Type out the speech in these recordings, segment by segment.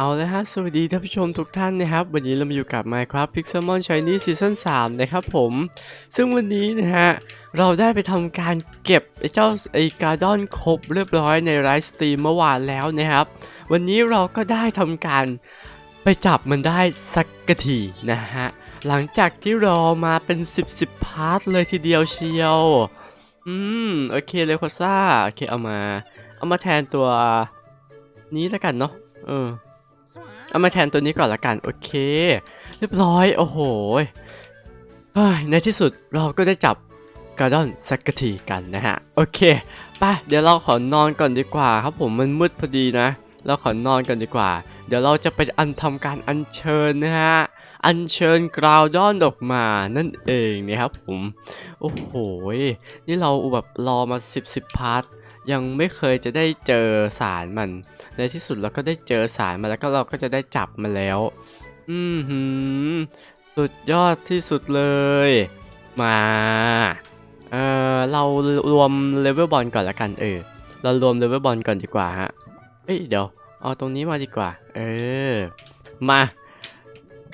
เอาละฮะ สวัสดีท่านผู้ชมทุกท่านนะครับ วันนี้เรามาอยู่กับ Minecraft Pixelmon Shiny Season 3 นะครับผม ซึ่งวันนี้นะฮะ เราได้ไปทำการเก็บไอ้เจ้าไอ้การ์ดอนครบเรียบร้อยในไลฟ์สตรีมเมื่อวานแล้วนะครับ วันนี้เราก็ได้ทำการไปจับมันได้สักกะทีนะฮะ หลังจากที่รอมาเป็น 10 10 พาร์ทเลยทีเดียวเชียว อืม โอเคเลยโคซ่าโอเคเอามา เอามาแทนตัวนี้แล้วกันเนาะเออ เอามาแทนตัวนี้ก่อนละกัน โอเค เรียบร้อย โอ้โหในที่สุดเราก็ได้จับกาดอนสักทีกันนะฮะ โอเคไปเดี๋ยวเราขอนอนก่อนดีกว่าครับผมมันมืดพอดีนะ เราขอนอนกันดีกว่า เดี๋ยวเราจะไปอันทำการอัญเชิญนะฮะ อัญเชิญกราวดอนออกมานั่นเองนะครับผม โอ้โห นี่เราแบบรอมา 10 10พาร์ท ยังไม่เคยจะได้เจอสารมัน ในที่สุดเราก็ได้เจอสารมาแล้วก็เราก็จะได้จับมาแล้ว อือหือสุดยอดที่สุดเลย มาเออเรารวมเลเวลบอลก่อนละกันเออเรารวมเลเวลบอลก่อนดีกว่าฮะเอ้ยเดี๋ยวเอาตรงนี้มาดีกว่า เออ มา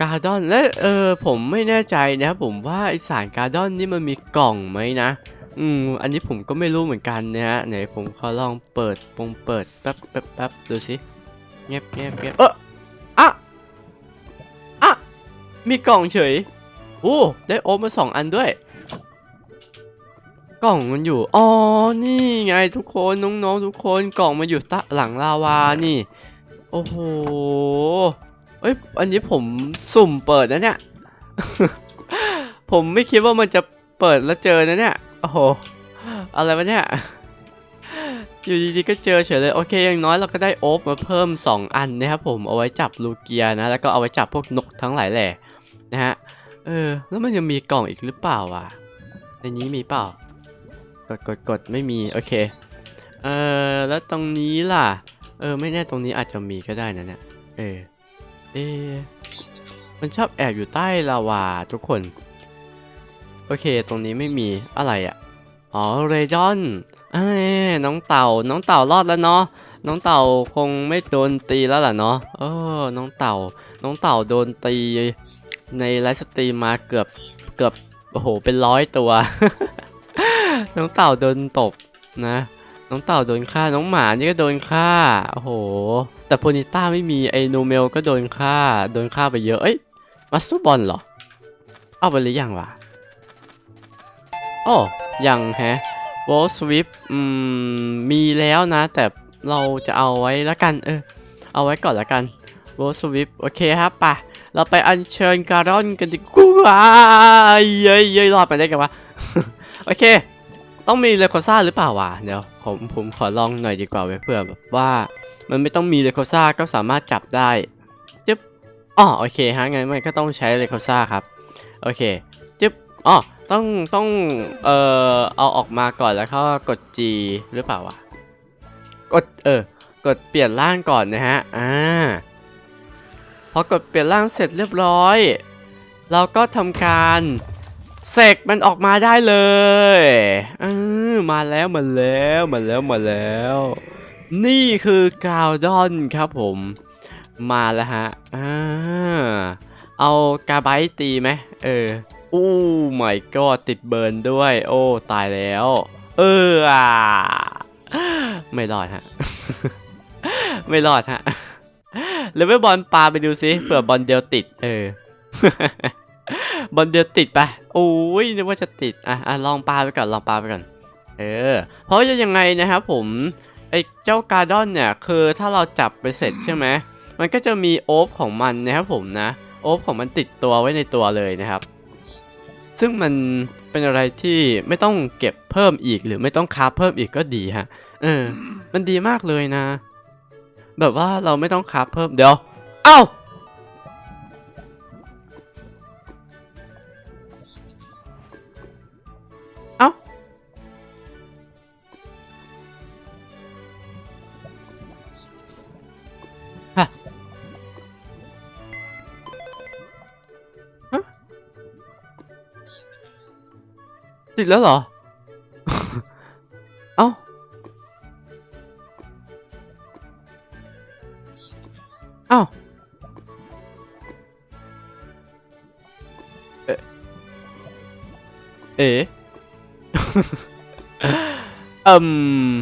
การ์ดอนและเออผมไม่แน่ใจนะผมว่าไอสารการ์ดอนนี่มันมีกล่องไหมนะ อืม อันนี้ผมก็ไม่รู้เหมือนกันนะฮะไหนผมขอลองเปิดปงเปิดแป๊บแป๊บแป๊บดูสิเงียบเงียบเงียบเอออะอะมีกล่องเฉยโอ้ได้โอมมาสองอันด้วย กล่องมันอยู่อ๋อนี่ไงทุกคนน้องๆทุกคนกล่องมันอยู่ตะหลังลาวานี่ โอ้โหเอ้ยอันนี้ผมสุ่มเปิดนะเนี่ยผมไม่คิดว่ามันจะเปิดแล้วเจอนะเนี่ย โอ้โห อะไรวะเนี่ย อยู่ดีๆก็เจอเฉยเลย โอเคอย่างน้อยเราก็ได้โอ๊บมาเพิ่ม 2 อันนะครับผม เอาไว้จับลูเกียนะ แล้วก็เอาไว้จับพวกนกทั้งหลายแหล่นะฮะ เออ แล้วมันยังมีกล่องอีกหรือเปล่าวะในนี้มีเปล่า กดกดกดไม่มี โอเค เออแล้วตรงนี้ล่ะ เออ ไม่แน่ตรงนี้อาจจะมีก็ได้นะเนี่ย เออ เอะมันชอบแอบอยู่ใต้ลาวาทุกคน โอเค ตรงนี้ไม่มีอะไรอะ่ะ อ๋อ เรดอนเอ้ยน้องเต่า น้องเต่ารอดแล้วเนาะ น้องเต่าคงไม่โดนตีแล้วล่ะเนาะ เออ น้องเต่า น้องเต่าโดนตีในไลฟ์สตรีมมาเกือบ เกือบ โอ้โห เป็นร้อยตัว น้องเต่าโดนตบนะ น้องเต่าโดนฆ่า น้องหมานี่ก็โดนฆ่า โอ้โห แต่โพนิต้าไม่มี ไอโนเมลก็โดนฆ่า โดนฆ่าไปเยอะ เอ้ยมาสตอร์บอลเหรอ เอาไปหรือยังวะ โอ้ยังแฮะวอลสวิปอืมมีแล้วนะ แต่เราจะเอาไว้ละกัน เออ เอาไว้ก่อนละกันวอลสวิปโอเคครับปะเราไปอัญเชิญการอนกันดีกว่าเย้ยเย้ยรอดไปได้กันวะโอเค ต้องมีเลโคซ่าหรือเปล่าวะเดี๋ยวผมผมขอลองหน่อยดีกว่าไว้เพื่อแบบว่า มันไม่ต้องมีเลโคซ่าก็สามารถจับได้จึ๊บอ๋อโอเคฮะงั้นมันก็ต้องใช้เลโคซ่าครับ โอเคจึ๊บอ๋อ ต้องต้องเอ่อเอาออกมาก่อนแล้วเขากด G หรือเปล่าวะกดเออกดเปลี่ยนร่างก่อนนะฮะอ่าพอกดเปลี่ยนร่างเสร็จเรียบร้อย เราก็ทำการเสกมันออกมาได้เลยเออมาแล้วมาแล้วมาแล้วมาแล้ว นี่คือกาวดอนครับผม มาแล้วฮะอ่าเอากาไบตีไหมเออ อู้ไม่ก็ติดเบิร์นด้วย โอ้ตายแล้ว เอออะไม่รอดฮะ ไม่รอดฮะเลเวลบอลปลาไปดูซิเผื่อบอลเดียวติด เออบอลเดียวติดไปโอ้ยนึกว่าจะติดอะอะลองปลาไปก่อนลองปลาไปก่อน เออ เพราะจะยังไงนะครับผมไอ้เจ้าการ์ดอนเนี่ยคือถ้าเราจับไปเสร็จใช่ไหมมันก็จะมีโอ๊บของมันนะครับผมนะ โอ๊บของมันติดตัวไว้ในตัวเลยนะครับ ซึ่งมันเป็นอะไรที่ไม่ต้องเก็บเพิ่มอีกหรือไม่ต้องคราฟเพิ่มอีกก็ดีฮะ เออ มันดีมากเลยนะ แบบว่าเราไม่ต้องคราฟเพิ่มเดี๋ยว เอ้า ติดแล้วเหรอ เอ้า เอ้าอ้าเอ๊ะ เอ๋อืม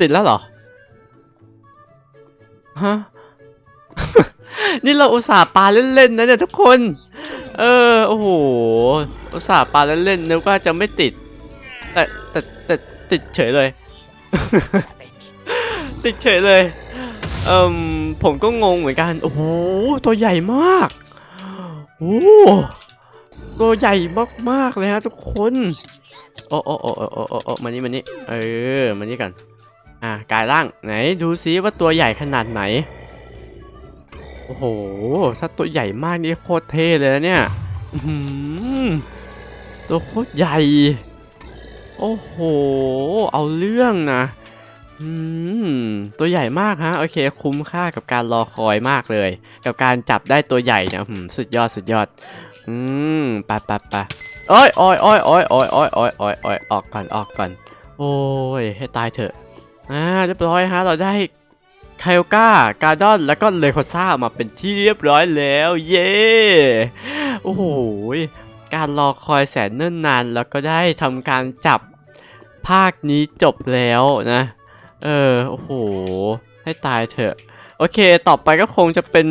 ติดแล้วเหรอ ฮะ นี่เราอุตส่าห์ปาเล่นๆนะเนี่ยทุกคน เออ โอ้โหอุตส่าห์ปาเล่นๆนึกว่าจะไม่ติด แต่แต่แต่ติดเฉยเลย ติดเฉยเลยเอ่มผมก็งงเหมือนกัน โอ้โห ตัวใหญ่มากโอ้โหตัวใหญ่มากๆเลยฮะทุกคนโอ้โอ้โอ้โอ้โอ้โอ้โอ้มานี่มานี่เออมานี่กันอ่ากายร่างไหนดูซิว่าตัวใหญ่ขนาดไหน โอ้โห ถ้าตัวใหญ่มากนี่โคตรเท่เลยนะเนี่ย ตัวโคตรใหญ่ โอ้โห เอาเรื่องนะตัวใหญ่มากฮะ โอเค คุ้มค่ากับการรอคอยมากเลย กับการจับได้ตัวใหญ่เนี่ยอืมสุดยอดสุดยอด อืมปะปะปะโอ้ยโอ้ยโอ้ยโอ้ยโอ้ยโอ้ยโอ้ยโอ้ยโอ้ยออกก่อนออกก่อน โอ้ย ให้ตายเถอะอ่าเรียบร้อยฮะ เราได้ไคโอก้าการ์ดอน แล้วก็เลโคซ่ามาเป็นที่เรียบร้อยแล้ว เย้ โอ้โหการรอคอยแสนเนิ่นนานแล้วก็ได้ทำการจับภาคนี้จบแล้วนะ เออ โอ้โห ให้ตายเถอะ โอเค ต่อไปก็คงจะเป็น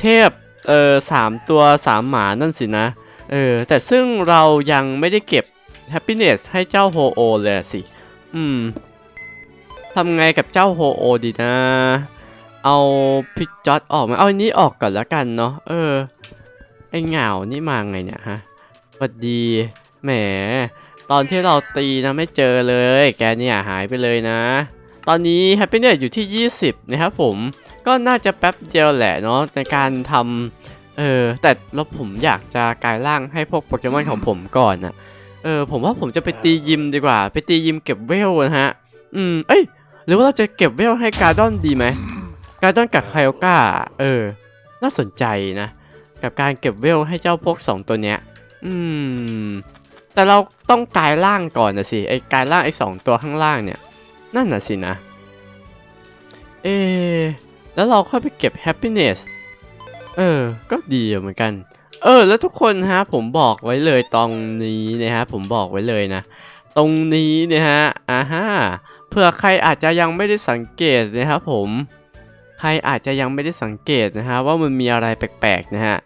เทพ เออสามตัวสามหมานั่นสินะ เออ แต่ซึ่งเรายังไม่ได้เก็บ happiness ให้เจ้าโฮโอเลยสิ อืม ทำไงกับเจ้าโฮโอดีนะ เอาพิกจอตออกมา เอาอันนี้ออกก่อนแล้วกันเนาะ เออ ไอเหงานี่มาไงเนี่ยฮะสวัสดี แหม ตอนที่เราตีนะไม่เจอเลย แกเนี่ยหายไปเลยนะ ตอนนี้ happiness อยู่ที่ 20 นะครับผม ก็น่าจะแป๊บเดียวแหละเนาะในการทำเออ แต่แล้วผมอยากจะกลายร่างให้พวกโปเกมอนของผมก่อนนะเออ ผมว่าผมจะไปตียิมดีกว่า ไปตียิมเก็บเวลนะฮะ อืม เอ้ย หรือว่าเราจะเก็บเวลให้การ์ดอนดีไหมการ์ดอนกับไคโอก้าเออ น่าสนใจนะ กับการเก็บเวลให้เจ้าพวก 2 ตัวเนี้ย อืม แต่เราต้องกายร่างก่อนนะสิ ไอ้กายร่างไอ้สองตัวข้างล่างเนี่ย นั่นน่ะสินะ เอะแล้วเราค่อยไปเก็บ happiness เออ ก็ดีอยู่เหมือนกัน เออ แล้วทุกคนฮะ ผมบอกไว้เลยตรงนี้นะฮะ ผมบอกไว้เลยนะ ตรงนี้เนี่ยฮะ อ่าฮะเผื่อใครอาจจะยังไม่ได้สังเกตนะครับผม ใครอาจจะยังไม่ได้สังเกตนะฮะว่ามันมีอะไรแปลกๆนะฮะ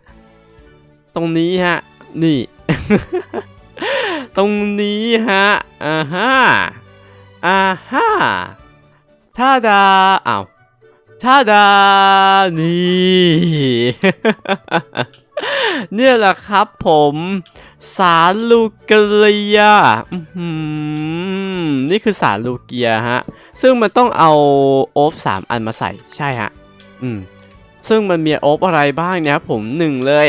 ตรงนี้ฮะ นี่ ตรงนี้ฮะอ่าฮะอ่าฮะท่าดาอ้าวท่าดานี่ เนี่ยแหละครับผมสารลูเกียอื้อหือนี่คือสารลูเกียฮะ ซึ่งมันต้องเอาโอฟสามอันมาใส่ ใช่ฮะ อืม ซึ่งมันมีโอฟอะไรบ้างเนี่ยครับผมหนึ่งเลย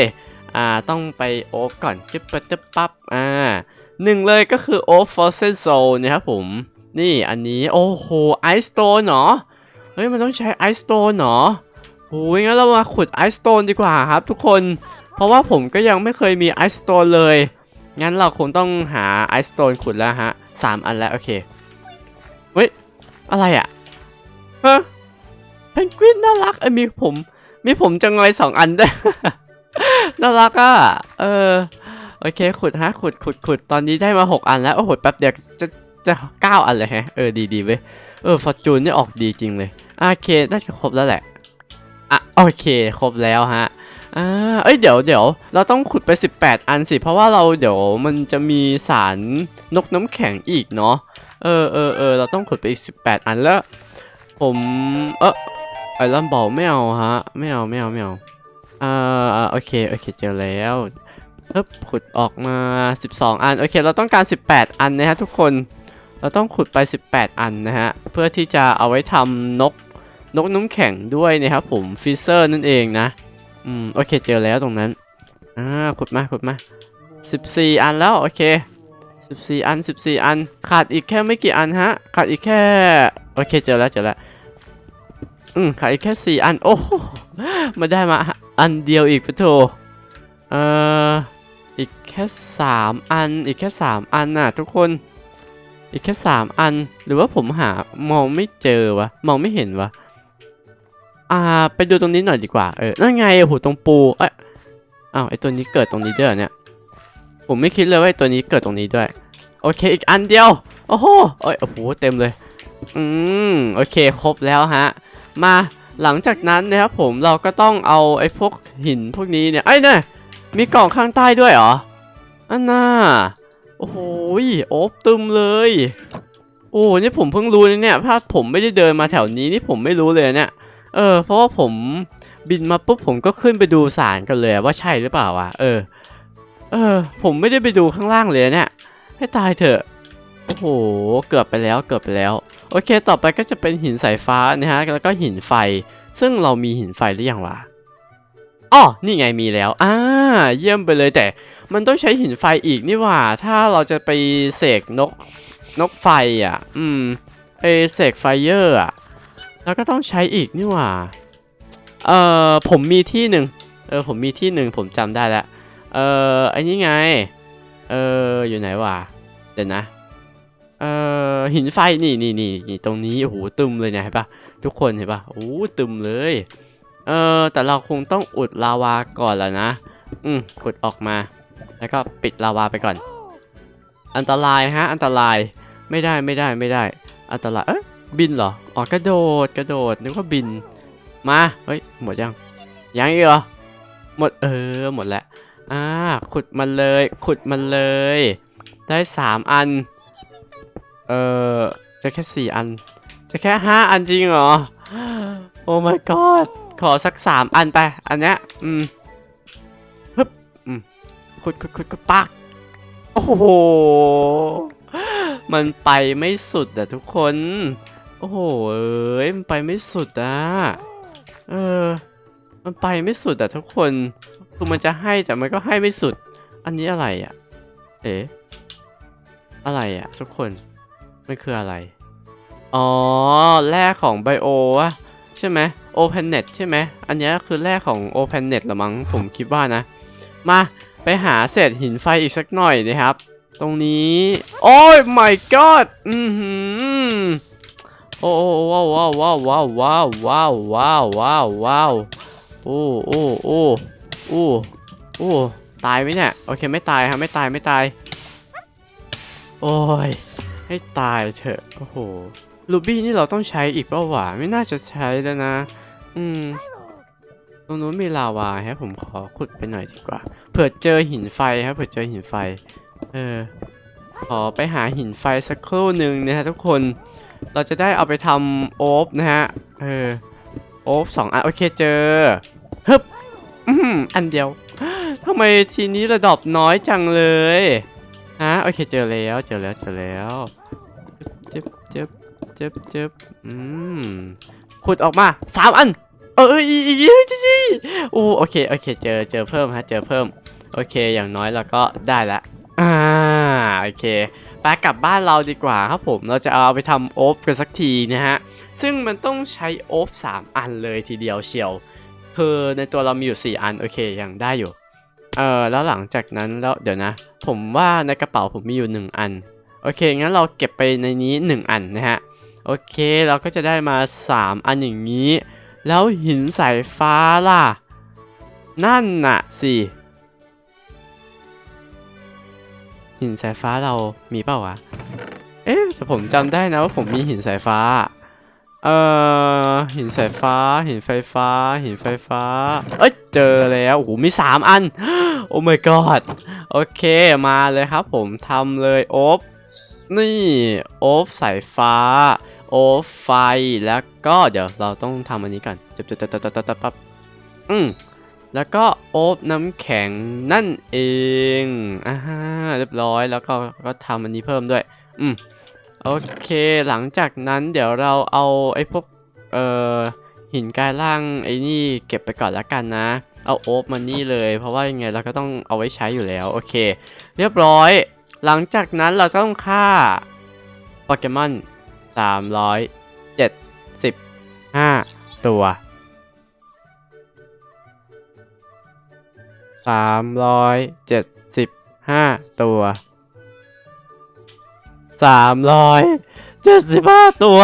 อ่าต้องไปโอฟก่อนจึ๊บปะจึ๊บปั๊บอ่าหนึ่งเลยก็คือโอฟฟอสเซนโซนะครับผม นี่อันนี้โอ้โหไอสโตนเหรอเฮ้ยมันต้องใช้ไอสโตนเหรอโอ้ยงั้นเรามาขุดไอสโตนดีกว่าครับทุกคน เพราะว่าผมก็ยังไม่เคยมีไอสโตนเลย งั้นเราคงต้องหาไอสโตนขุดแล้วฮะสามอันแล้วโอเคเฮ้ยอะไรอะฮะเพนกวินน่ารักเอ้ยมีผม มีผมจังเลยสองอันได้ น่ารักอะ เออ โอเค ขุดฮะ ขุดขุดขุดตอนนี้ได้มาหกอันแล้ว โอ้โห แป๊บเดียว จะ จะเก้าอันเลยฮะ เออ ดีดีเว้ย เออ ฟอร์จูนนี่ออกดีจริงเลย โอเค น่าจะครบแล้วแหละ อะ โอเค ครบแล้วฮะอ่าเอ้ย เดี๋ยวเดี๋ยว เราต้องขุดไป 18 อันสิ เพราะว่าเราเดี๋ยวมันจะมีสารนกน้ำแข็งอีกเนาะ เออเออเออเราต้องขุดไปอีก 18 อันแล้ว ผม เออไอรอนบอลไม่เอาฮะ ไม่เอา ไม่เอา ไม่เอา อ่าโอเคโอเคเจอแล้วปึ๊บขุดออกมา 12 อัน โอเค เราต้องการ 18 อันนะฮะทุกคน เราต้องขุดไป 18 อันนะฮะ เพื่อที่จะเอาไว้ทำนก นกน้ำแข็งด้วยนะครับผมฟิเซอร์นั่นเองนะ อืม โอเค เจอแล้วตรงนั้น อ่า ขุดมา ขุดมา 14 อันแล้ว โอเค 14 อัน 14 อัน ขาดอีกแค่ไม่กี่อันฮะ ขาดอีกแค่ โอเค เจอแล้ว เจอแล้ว อืม ขาดอีกแค่ 4 อัน โอ้มาได้มา อันเดียวอีกปะโถเอ่ออีกแค่3อัน อีกแค่3อันน่ะทุกคน อีกแค่สามอัน หรือว่าผมหามองไม่เจอวะ มองไม่เห็นวะ อ่า ไปดูตรงนี้หน่อยดีกว่า เออ นั่นไงโอ้โหตรงปู เอ้ยอ้าวไอตัวนี้เกิดตรงนี้ด้วยเนี่ย ผมไม่คิดเลยว่าไอตัวนี้เกิดตรงนี้ด้วย โอเค อีกอันเดียว โอ้โหเอ้ยโอ้โห เต็มเลย อืม โอเค ครบแล้วฮะ มา หลังจากนั้นนะครับผมเราก็ต้องเอาไอ้พวกหินพวกนี้เนี่ยไอ้เนี่ยมีกล่องข้างใต้ด้วยเหรออันน่าโอ้โหยโอบตึมเลย โอ้นี่ผมเพิ่งรู้นเนี่ยถ้าผมไม่ได้เดินมาแถวนี้นี่ผมไม่รู้เลยเนี่ยเออ เพราะว่าผมบินมาปุ๊บผมก็ขึ้นไปดูสารกันเลยว่าใช่หรือเปล่าวะเออ เออ ผมไม่ได้ไปดูข้างล่างเลยเนี่ยให้ตายเถอะ โอ้โห เกือบไปแล้วเกือบไปแล้ว โอเค ต่อไปก็จะเป็นหินสายฟ้านะฮะ แล้วก็หินไฟ ซึ่งเรามีหินไฟหรือยังวะอ๋อนี่ไงมีแล้ว อ่า เยี่ยมไปเลยแต่ มันต้องใช้หินไฟอีกนี่หว่า ถ้าเราจะไปเสกนก นกไฟอะ อืมไปเสกไฟเยอร์อะ แล้วก็ต้องใช้อีกนี่หว่า เอ่อ ผมมีที่หนึ่ง เออ ผมมีที่หนึ่งผมจำได้แล้ว เอออ้นี่ไง เออ อยู่ไหนวะ เดี๋ยวนะ เอ่อหินไฟนี่นี่นี่ตรงนี้โอ้โหตึมเลยเนี่ยเห็นปะทุกคนเห็นปะโอ้ตึมเลยเออแต่เราคงต้องอุดลาวาก่อนแล้วนะ อืมขุดออกมา แล้วก็ปิดลาวาไปก่อน อันตรายฮะ อันตรายไม่ได้ไม่ได้ไม่ได้ อันตรายเอ๊ะบินเหรออ๋อกระโดดกระโดดนึกว่าบิน มาเฮ้ยหมดยังยังอีกเหรอหมดเออหมดแล้วอ่าขุดมันเลย ขุดมันเลย ได้สามอัน เออจะแค่สี่อัน จะแค่ห้าอันจริงเหรอ โอ้ my god ขอสักสามอันไป อันเนี้ย อืมฮึบอืมขุดขุดขุดขุดปัก โอ้โห มันไปไม่สุดอะทุกคน โอ้โห เอ้ย มันไปไม่สุดอะเออ มันไปไม่สุดอะทุกคน คือมันจะให้แต่มันก็ให้ไม่สุด อันนี้อะไรอะเอ๊ะอะไรอะทุกคน มันคืออะไร อ๋อ แร่ของไบโอวะใช่ไหมโอเพนเน็ตใช่ไหม อันเนี้ยคือแร่ของโอเพนเน็ตละมั้งผมคิดว่านะ มาไปหาเศษหินไฟอีกสักหน่อยนะครับ ตรงนี้ โอ้ย my god อือหือโอ้ว้าวว้าวว้าวว้าวว้าวว้าวว้าวว้าวว้าวโอ้โอ้โอ้โอ้โอ้ตายไหมเนี่ย โอเคไม่ตายฮะไม่ตายไม่ตาย โอ้ย ให้ตายเถอะ โอ้โห ลูบี้นี่เราต้องใช้อีกเปล่าวะไม่น่าจะใช้แล้วนะ อืม ตรงนู้นมีลาวาฮะผมขอขุดไปหน่อยดีกว่า เผื่อเจอหินไฟครับ เผื่อเจอหินไฟ เออ ขอไปหาหินไฟสักครู่หนึ่งนะฮะทุกคน เราจะได้เอาไปทำโอ๊บนะฮะ เออ โอ๊บสองอันโอเคเจอฮึบอืมอันเดียวทำไมทีนี้ระดับน้อยจังเลย ฮะโอเคเจอแล้วเจอแล้วเจอแล้วเจ็บเจ็บเจ็บเจ็บอืมขุดออกมาสามอัน เอออีอีอีจีอู้โอเคโอเคเจอเจอเพิ่มฮะเจอเพิ่มโอเคอย่างน้อยเราก็ได้ละอ่าโอเคไปกลับบ้านเราดีกว่าครับผมเราจะเอาไปทำโอ๊บกันสักทีนะฮะซึ่งมันต้องใช้โอ๊บสามอันเลยทีเดียวเชียวคือในตัวเรามีอยู่สี่อันโอเคยังได้อยู่ เออแล้วหลังจากนั้นแล้วเดี๋ยวนะ ผมว่าในกระเป๋าผมมีอยู่ 1 อัน โอเค งั้นเราเก็บไปในนี้ 1 อันนะฮะ โอเคเราก็จะได้มา 3 อันอย่างนี้ แล้วหินสายฟ้าล่ะ นั่นน่ะสิ หินสายฟ้าเรามีเปล่าวะ เอ๊ะแต่ผมจำได้นะว่าผมมีหินสายฟ้า เอ่อหินสายฟ้า หินไฟฟ้า หินไฟฟ้า เอ้ยเจอแล้วโอ้โหมีสามอัน โอ้ my god โอเคมาเลยครับผมทำเลยโอ๊บนี่โอ๊บสายฟ้า โอ๊บไฟแล้วก็เดี๋ยวเราต้องทำอันนี้ก่อนจับจับจับจับจับจับปั๊บอืมแล้วก็โอ๊บน้ำแข็งนั่นเองอ่าฮะเรียบร้อยแล้วก็ก็ทำอันนี้เพิ่มด้วย อืม โอเคหลังจากนั้นเดี๋ยวเราเอาไอ้พวกเอ่อหินกายร่างไอ้นี่เก็บไปก่อนละกันนะ เอาโอ๊บมานี่เลยเพราะว่ายังไงเราก็ต้องเอาไว้ใช้อยู่แล้ว โอเค เรียบร้อย หลังจากนั้นเราต้องฆ่าโปเกมอน375 ตัว 375 ตัว สามร้อยเจ็ดสิบห้าตัว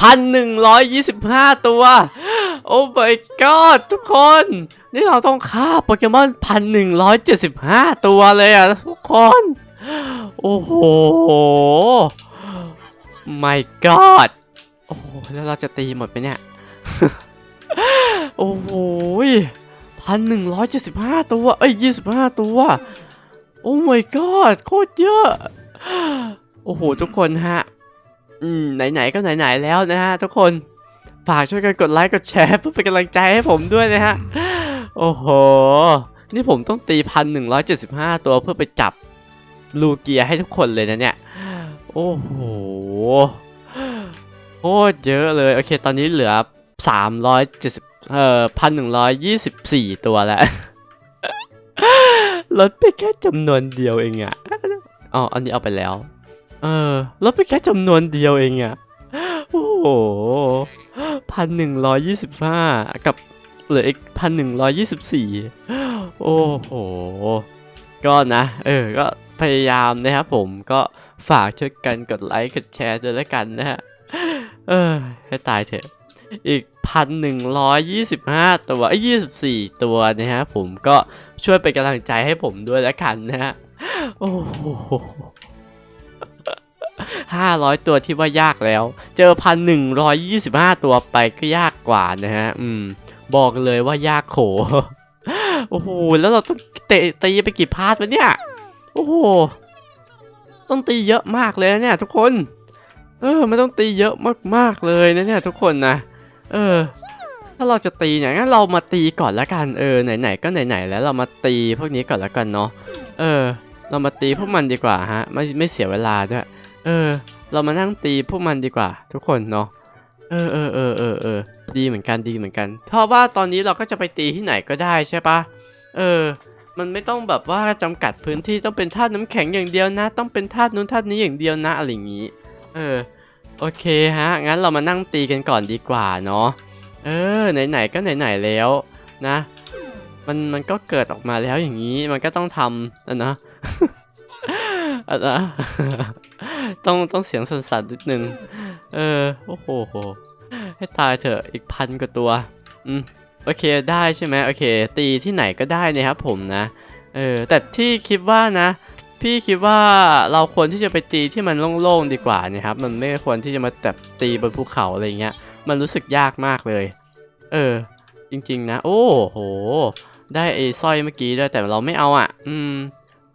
พันหนึ่งร้อยยี่สิบห้าตัว โอ้ my god ทุกคน นี่เราต้องฆ่าโปเกมอนพันหนึ่งร้อยเจ็ดสิบห้าตัวเลยอะ ทุกคน โอ้โห my god โอ้โหแล้วเราจะตีหมดไหมเนี่ย โอ้โหพันหนึ่งร้อยเจ็ดสิบห้าตัว เอ้ยยี่สิบห้าตัว โอ้ my god โคตรเยอะ โอ้โห ทุกคนฮะ อืม ไหน ๆ ก็ไหน ๆ แล้วนะฮะ ทุกคน ฝากช่วยกันกดไลค์ กดแชร์เพื่อเป็นกำลังใจให้ผมด้วยนะฮะ โอ้โห นี่ผมต้องตีพันหนึ่งร้อยเจ็ดสิบห้าตัวเพื่อไปจับลูเกียให้ทุกคนเลยนะเนี่ย โอ้โห โคตรเยอะเลย โอเค ตอนนี้เหลือสามร้อยเจ็ดสิบเอ่อพันหนึ่งร้อยยี่สิบสี่ตัวแล้ว ลดไปแค่จำนวนเดียวเองอะอ๋อ อันนี้เอาไปแล้ว เออ ลดไปแค่จำนวนเดียวเองอะโอ้โหพันหนึ่งร้อยยี่สิบห้ากับเหลืออีกพันหนึ่งร้อยยี่สิบสี่โอ้โห ก็นะ เออ ก็พยายามนะครับผม ก็ ฝากช่วยกันกดไลค์กดแชร์ด้วยแล้วกันนะฮะ เออให้ตายเถอะ อีกพันหนึ่งร้อยยี่สิบห้าตัวไอ้ยี่สิบสี่ตัวนะฮะ ผมก็ช่วยเป็นกำลังใจให้ผมด้วยแล้วกันนะฮะ โอ้โหห้าร้อยตัวที่ว่ายากแล้ว เจอพันหนึ่งร้อยยี่สิบห้าตัวไปก็ยากกว่านะฮะ อืม บอกเลยว่ายากโข โอ้โห แล้วเราต้องเตะตีไปกี่พาร์ทวะเนี่ย โอ้โห ต้องตีเยอะมากเลยนะเนี่ยทุกคน เออมันต้องตีเยอะมากๆเลยนะเนี่ยทุกคนนะ เออ ถ้าเราจะตีเนี่ยงั้นเรามาตีก่อนละกัน เออไหนๆก็ไหนๆแล้วเรามาตีพวกนี้ก่อนละกันเนาะ เออ เรามาตีพวกมันดีกว่าฮะ ไม่ไม่เสียเวลาด้วย เออ เรามานั่งตีพวกมันดีกว่า ทุกคนเนาะ เออเออเออเออเออดีเหมือนกันดีเหมือนกัน เพราะว่าตอนนี้เราก็จะไปตีที่ไหนก็ได้ใช่ปะเออ มันไม่ต้องแบบว่าจำกัดพื้นที่ต้องเป็นธาตุน้ำแข็งอย่างเดียวนะ ต้องเป็นธาตุนู้นธาตุนี้อย่างเดียวนะอะไรอย่างนี้ เออ โอเคฮะ งั้นเรามานั่งตีกันก่อนดีกว่าเนาะ เออ ไหนๆก็ไหนๆแล้วนะ มันมันก็เกิดออกมาแล้วอย่างนี้ มันก็ต้องทำนะนะอะนะต้องต้องเสียงสั่นๆนิดนึง เออ โอ้โหโหให้ตายเถอะ อีกพันกว่าตัว อืม โอเคได้ใช่ไหมโอเค ตีที่ไหนก็ได้นะครับผมนะ เออแต่ที่คิดว่านะ พี่คิดว่าเราควรที่จะไปตีที่มันโล่งๆดีกว่านะครับ มันไม่ควรที่จะมาแบบตีบนภูเขาอะไรเงี้ย มันรู้สึกยากมากเลย เออ จริงๆนะ โอ้โห ได้ไอ้สร้อยเมื่อกี้ด้วยแต่เราไม่เอาอะ อืม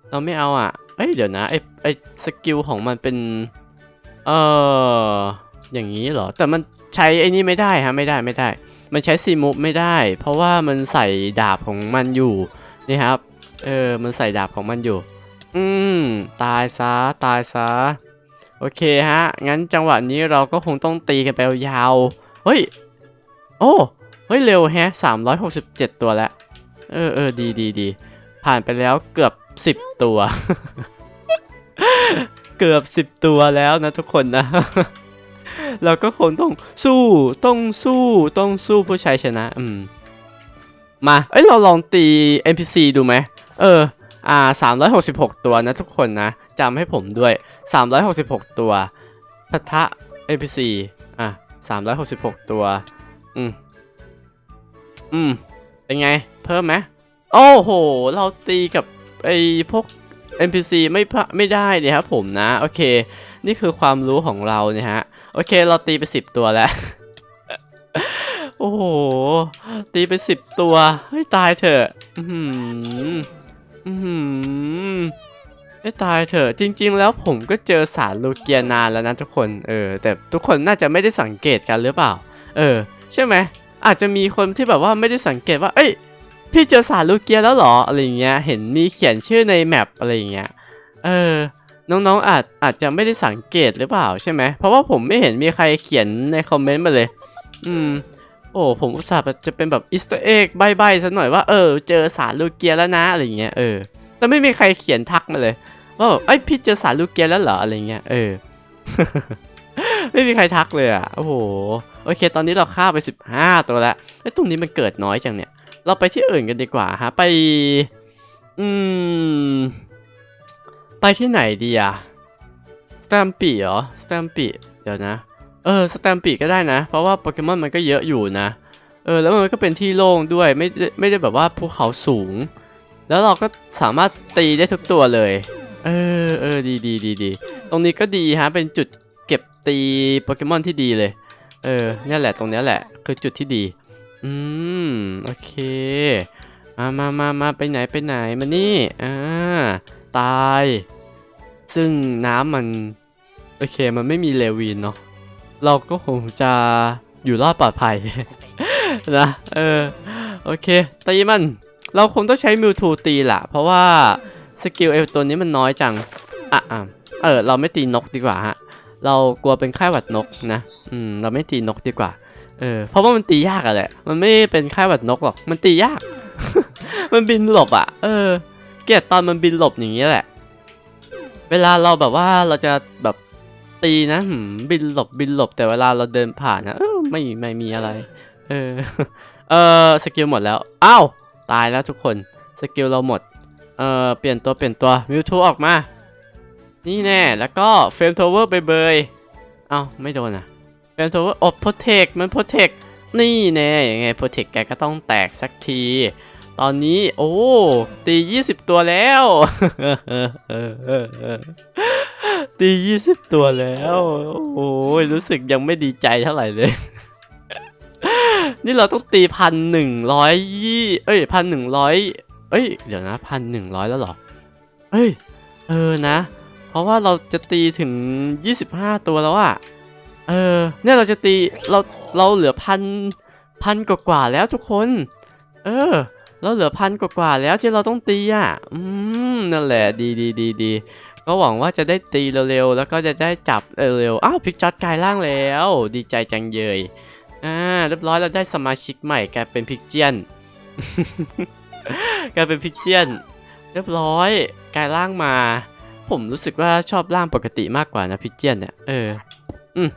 เราไม่เอาอะเอ้ยเดี๋ยวนะไอ้ไอ้สกิลของมันเป็น เอออย่างนี้เหรอ แต่มันใช้ไอ้นี่ไม่ได้ฮะไม่ได้ไม่ได้ มันใช้ซีมูฟไม่ได้ เพราะว่ามันใส่ดาบของมันอยู่นี่ครับ เออ มันใส่ดาบของมันอยู่ อืม ตายซะ ตายซะ โอเคฮะ งั้นจังหวะนี้เราก็คงต้องตีกันไปยาว เฮ้ย โอ้ เฮ้ย เร็วแฮะ367ตัวแล้ว เออเออดีดีดี ผ่านไปแล้วเกือบ10ตัว เกือบ10ตัวแล้วนะทุกคนนะ เราก็คงต้องสู้ต้องสู้ต้องสู้ผู้ชัยชนะ อืม มา เอ้ย เราลองตี NPC ดูไหม เออ อ่า366ตัวนะทุกคนนะจำให้ผมด้วย366ตัวปะทะ NPC อะ366ตัว อืม อืม เป็นไง เพิ่มไหมโอ้โห เราตีกับไอ้พวก NPC ไม่พะไม่ได้เนี่ยครับผมนะ โอเค นี่คือความรู้ของเราเนี่ยฮะ โอเค เราตีไป10ตัวแล้ว โอ้โห ตีไป10ตัว เฮ้ย ตายเถอะ อือหืออือหือให้ตายเถอะ จริง ๆ แล้วผมก็เจอสารลูเกียนานแล้วนะทุกคน เออ แต่ทุกคนน่าจะไม่ได้สังเกตกันหรือเปล่า เออ ใช่ไหม อาจจะมีคนที่แบบว่าไม่ได้สังเกตว่า เอ้ย พี่เจอสารลูเกียแล้วเหรอ อะไรอย่างเงี้ย เห็นมีเขียนชื่อในแมปอะไรอย่างเงี้ย เออ น้องๆอาจอาจจะไม่ได้สังเกตหรือเปล่าใช่ไหมเพราะว่าผมไม่เห็นมีใครเขียนในคอมเมนต์มาเลย อืม โอ้ผมอุตส่าห์จะเป็นแบบอิสต์เอ็กใบๆซะหน่อยว่าเออเจอสารลูเกียแล้วนะอะไรเงี้ยเออแต่ไม่มีใครเขียนทักมาเลยว่าแบบไอ้พี่เจอสารลูกเกียแล้วเหรออะไรเงี้ยเออไม่มีใครทักเลยอะโอ้โหโอเค ตอนนี้เราฆ่าไป 15 ตัวแล้วไอ้ตรงนี้มันเกิดน้อยจังเนี่ย เราไปที่อื่นกันดีกว่าฮะไป อืม ไปที่ไหนดีอะสแตมปีเหรอสแตมปีเดี๋ยวนะ เออสแตมปีก็ได้นะ เพราะว่าโปเกมอนมันก็เยอะอยู่นะ เออแล้วมันก็เป็นที่โล่งด้วยไม่ได้ไม่ได้แบบว่าภูเขาสูง แล้วเราก็สามารถตีได้ทุกตัวเลย เออเออดีดีดีดีตรงนี้ก็ดีฮะเป็นจุดเก็บตีโปเกมอนที่ดีเลย เออนี่แหละตรงนี้แหละ คือจุดที่ดี อืมโอเคมามามามาไปไหนไปไหนมานี่อ่า ตาย ซึ่งน้ำมัน โอเคมันไม่มีเลวินเนาะเราก็คงจะอยู่รอดปลอดภัย นะ เออ โอเคตีมัน เราคงต้องใช้มิวทูตีแหละเพราะว่าสกิลเอตัวนี้มันน้อยจัง อะอะเออ เราไม่ตีนกดีกว่าฮะ เรากลัวเป็นไข้หวัดนกนะ อืม เราไม่ตีนกดีกว่า เออ เพราะว่ามันตียากอะแหละ มันไม่เป็นไข้หวัดนกหรอก มันตียาก มันบินหลบอะเออ เกลียดตอนมันบินหลบอย่างนี้ยแหละ เวลาเราแบบว่าเราจะแบบตีนะบินหลบบินหลบแต่เวลาเราเดินผ่านนะไม่ไม่มีอะไร เออ เออสกิลหมดแล้วอ้าวตายแล้วทุกคนสกิลเราหมด เออเปลี่ยนตัวเปลี่ยนตัวมิวทูออกมา นี่แน่แล้วก็เฟรมโทเวอร์ไปเบยเอ้าไม่โดนอะเฟรมโทเวอร์อดโปรเทคมันโปรเทคนี่แน่ยังไงโปรเทคแกก็ต้องแตกสักที ตอนนี้โอ้ตี 20 ตัวแล้ว ตี 20 ตัวแล้ว โอ้ยรู้สึกยังไม่ดีใจเท่าไหร่เลย นี่เราต้องตีพันหนึ่งร้อยยี่เอ้ยพันหนึ่งร้อยเอ้ยเดี๋ยวนะพันหนึ่งร้อยแล้วหรอ เอ้ย เออนะ เพราะว่าเราจะตีถึง 25 ตัวแล้วอะเออเนี่ยเราจะตีเราเราเหลือพันพันกว่าแล้วทุกคน เออ เราเหลือพันกว่าๆแล้วที่เราต้องตีอะ อืมนั่นแหละดีดีดีดีก็หวังว่าจะได้ตีเร็วๆแล้วก็จะได้จับเร็วๆอ้าวพิกจอดกลายร่างแล้ว ดีใจจังเยยอ่าเรียบร้อยเราได้สมาชิกใหม่กลายเป็นพิกเจียนกลายเป็นพิกเจียน เรียบร้อยกลายร่างมา ผมรู้สึกว่าชอบร่างปกติมากกว่านะพิกเจียนเนี่ยเอออืม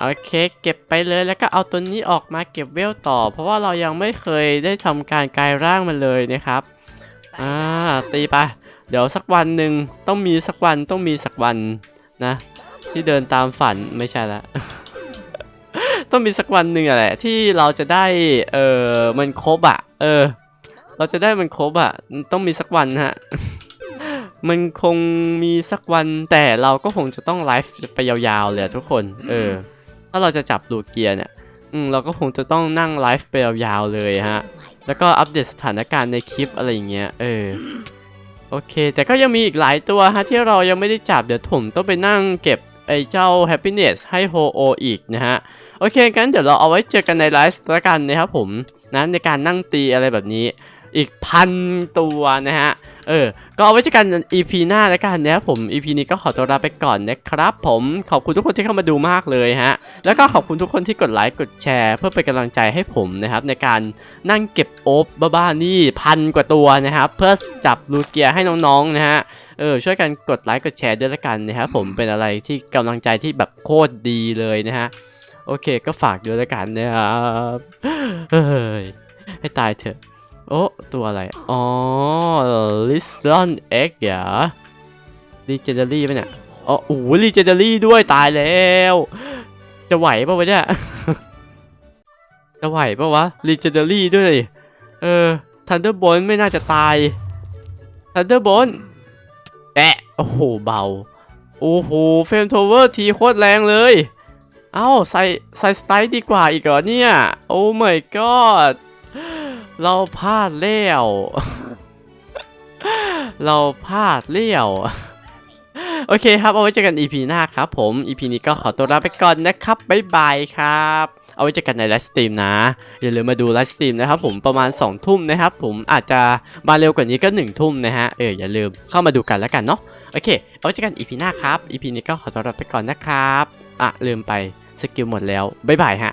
โอเคเก็บไปเลยแล้วก็เอาตัวนี้ออกมาเก็บเวลต่อ เพราะว่าเรายังไม่เคยได้ทำการกลายร่างมันเลยนะครับอ่าตีไปเดี๋ยวสักวันหนึ่งต้องมีสักวันต้องมีสักวันนะ ที่เดินตามฝันไม่ใช่ละ ต้องมีสักวันหนึ่งอะแหละที่เราจะได้เออมันครบอะเออ เราจะได้มันครบอะต้องมีสักวันฮะมันคงมีสักวันแต่เราก็คงจะต้องไลฟ์ไปยาวๆเลยอะทุกคน เออ ถ้าเราจะจับลูเกียร์เนี่ยอืมเราก็คงจะต้องนั่งไลฟ์ไปยาวๆเลยฮะ แล้วก็อัปเดตสถานการณ์ในคลิปอะไรอย่างเงี้ยเออโอเค แต่ก็ยังมีอีกหลายตัวฮะที่เรายังไม่ได้จับเดี๋ยวผมต้องไปนั่งเก็บไอ้เจ้า happiness ให้โฮโออีกนะฮะ โอเคงั้นเดี๋ยวเราเอาไว้เจอกันในไลฟ์แล้วกันนะครับผมนะในการนั่งตีอะไรแบบนี้ อีกพันตัวนะฮะ เออ ก็เอาไว้เจอกัน EP หน้าแล้วกันนะครับผม EP นี้ก็ขอตัวลาไปก่อนนะครับ ผมขอบคุณทุกคนที่เข้ามาดูมากเลยฮะ แล้วก็ขอบคุณทุกคนที่กดไลค์กดแชร์ เพื่อเป็นกำลังใจให้ผมนะครับ ในการนั่งเก็บโอบบ้าๆนี่พันกว่าตัวนะครับ เพื่อจับลูเกียให้น้องๆนะฮะเออช่วยกันกดไลค์กดแชร์ด้วยละกันนะครับผมเป็นอะไรที่กำลังใจที่แบบโคตรดีเลยนะฮะโอเคก็ฝากด้วยละกันนะครับเฮ้ยให้ตายเถอะ โอ้ตัวอะไร อ๋อ Liston Egg เหรอ Legendary ป่ะเนี่ยอ๋อโอ้โห Legendary ด้วยตายแล้ว จะไหวป่าวะเนี่ย จะไหวป่าวะ Legendary ด้วย เออ Thunderbolt ไม่น่าจะตาย Thunderbolt แอะโอ้โหเบา โอ้โหเฟมโทเวอร์ทีโคตรแรงเลยเอ้าใส่ใส่สไตล์ดีกว่าอีกเหรอเนี่ย โอ้ my god เราพลาดแล้วเราพลาดแล้วโอเคครับ เอาไว้เจอกัน EP หน้าครับผม EP นี้ก็ขอตัวลาไปก่อนนะครับ บ๊ายบายครับ เอาไว้เจอกันในไลฟ์สตรีมนะ อย่าลืมมาดูไลฟ์สตรีมนะครับผมประมาณ 2 ทุ่มนะครับผมอาจจะมาเร็วกว่านี้ก็ 1 ทุ่มนะฮะ เอออย่าลืมเข้ามาดูกันแล้วกันเนาะ โอเค เอาไว้เจอกัน EP หน้าครับ EP นี้ก็ขอตัวลาไปก่อนนะครับ อะลืมไปสกิลหมดแล้ว บ๊ายบายฮะ